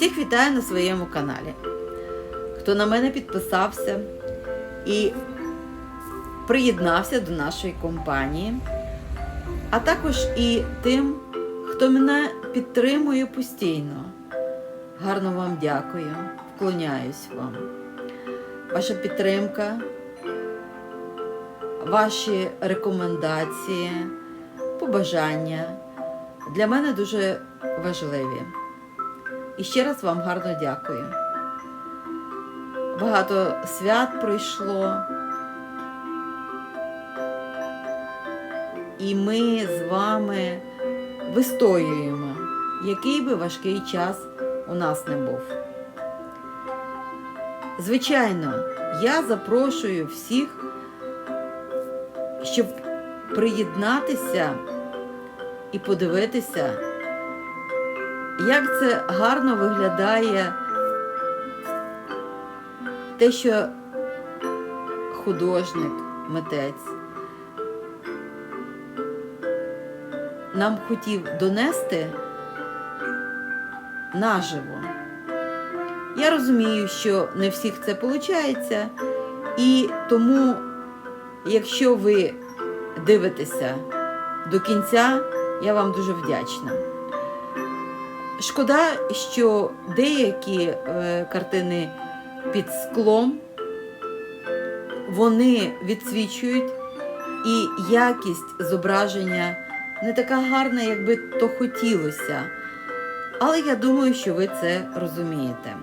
Всіх вітаю на своєму каналі. Хто на мене підписався і приєднався до нашої компанії, а також і тим, хто мене підтримує постійно. Гарно вам дякую, вклоняюсь вам. Ваша підтримка, ваші рекомендації, побажання для мене дуже важливі. І ще раз вам гарно дякую. Багато свят пройшло. І ми з вами вистоюємо, який би важкий час у нас не був. Звичайно, я запрошую всіх, щоб приєднатися і подивитися, як це гарно виглядає те, що художник, митець нам хотів донести наживо. Я розумію, що не всіх це виходить, і тому, якщо ви дивитеся до кінця, я вам дуже вдячна. Шкода, що деякі е, картини під склом вони відсвічують, і якість зображення не така гарна, як би то хотілося. Але я думаю, що ви це розумієте.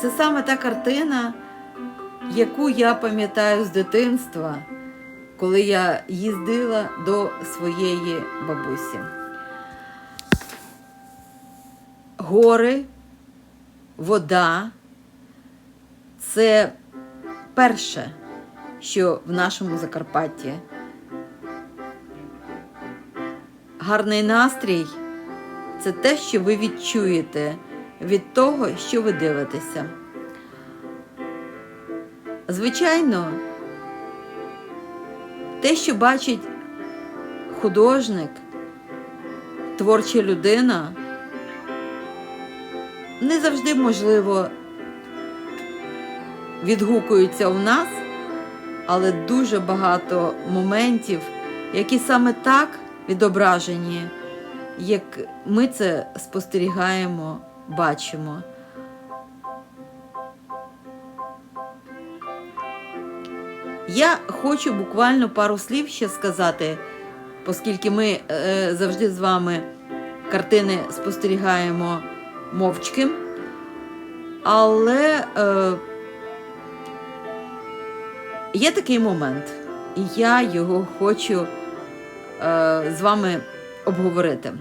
Це саме та картина, яку я пам'ятаю з дитинства, коли я їздила до своєї бабусі. Гори, вода це перше, що в нашому Закарпатті. Гарний настрій це те, що ви відчуєте від того, що ви дивитеся. Звичайно, те, що бачить художник, творча людина, не завжди можливо відгукуються у нас, але дуже багато моментів, які саме так відображені, як ми це спостерігаємо, бачимо. Я хочу буквально пару слів ще сказати, оскільки ми е, завжди з вами картини спостерігаємо мовчки. Але е, є такий момент, і я його хочу е, з вами обговорити.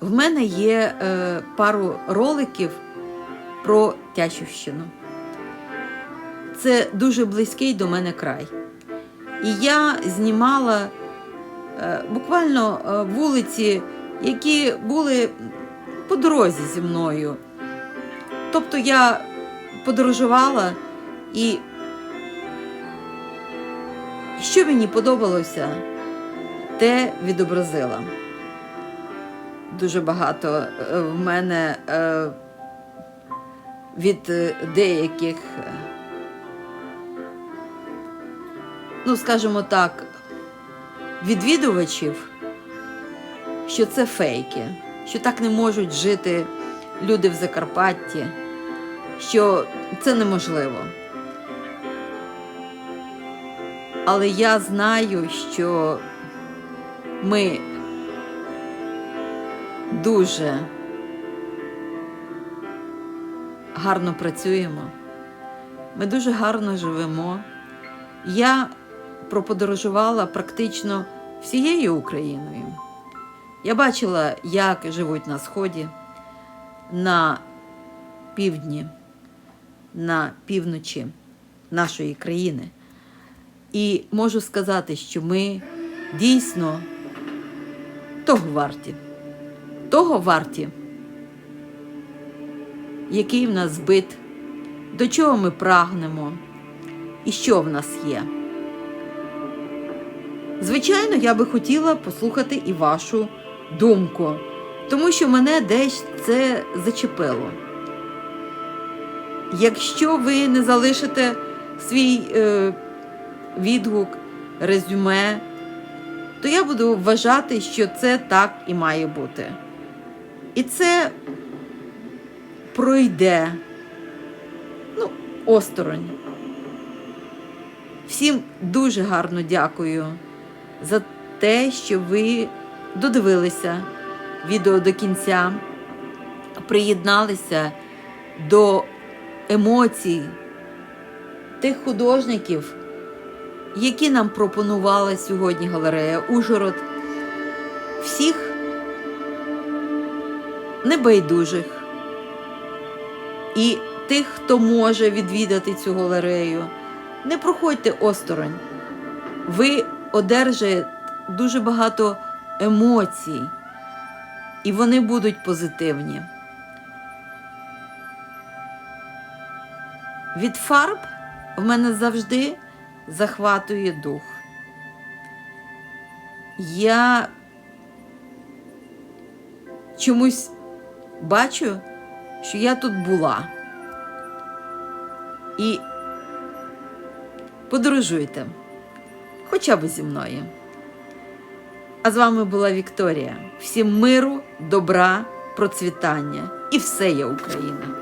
В мене є е, пару роликів про Тячівщину. Це дуже близький до мене край. І я знімала е, буквально е, вулиці, які були по дорозі зі мною. Тобто я подорожувала і що мені подобалося, те відобразила. Дуже багато е, в мене е, від е, деяких, ну, скажімо так, відвідувачів, що це фейки, що так не можуть жити люди в Закарпатті, що це неможливо. Але я знаю, що ми дуже гарно працюємо, ми дуже гарно живемо. Я проподорожувала практично всією Україною. Я бачила, як живуть на Сході, на півдні, на півночі нашої країни. І можу сказати, що ми дійсно того варті. Того варті, який в нас збит, до чого ми прагнемо і що в нас є. Звичайно, я би хотіла послухати і вашу думку. тому що мене десь це зачепило. Якщо ви не залишите свій е, відгук, резюме, то я буду вважати, що це так і має бути. І це пройде ну, осторонь. Всім дуже гарно дякую за те, що ви додивилися відео до кінця, приєдналися до емоцій тих художників, які нам пропонувала сьогодні галерея Ужгород, всіх небайдужих і тих, хто може відвідати цю галерею. Не проходьте осторонь. Ви одержите дуже багато емоцій, і вони будуть позитивні. Від фарб в мене завжди захватує дух. Я чомусь бачу, що я тут була. І подорожуйте, хоча б зі мною. А з вами була Вікторія. Всім миру, добра, процвітання і все є Україна!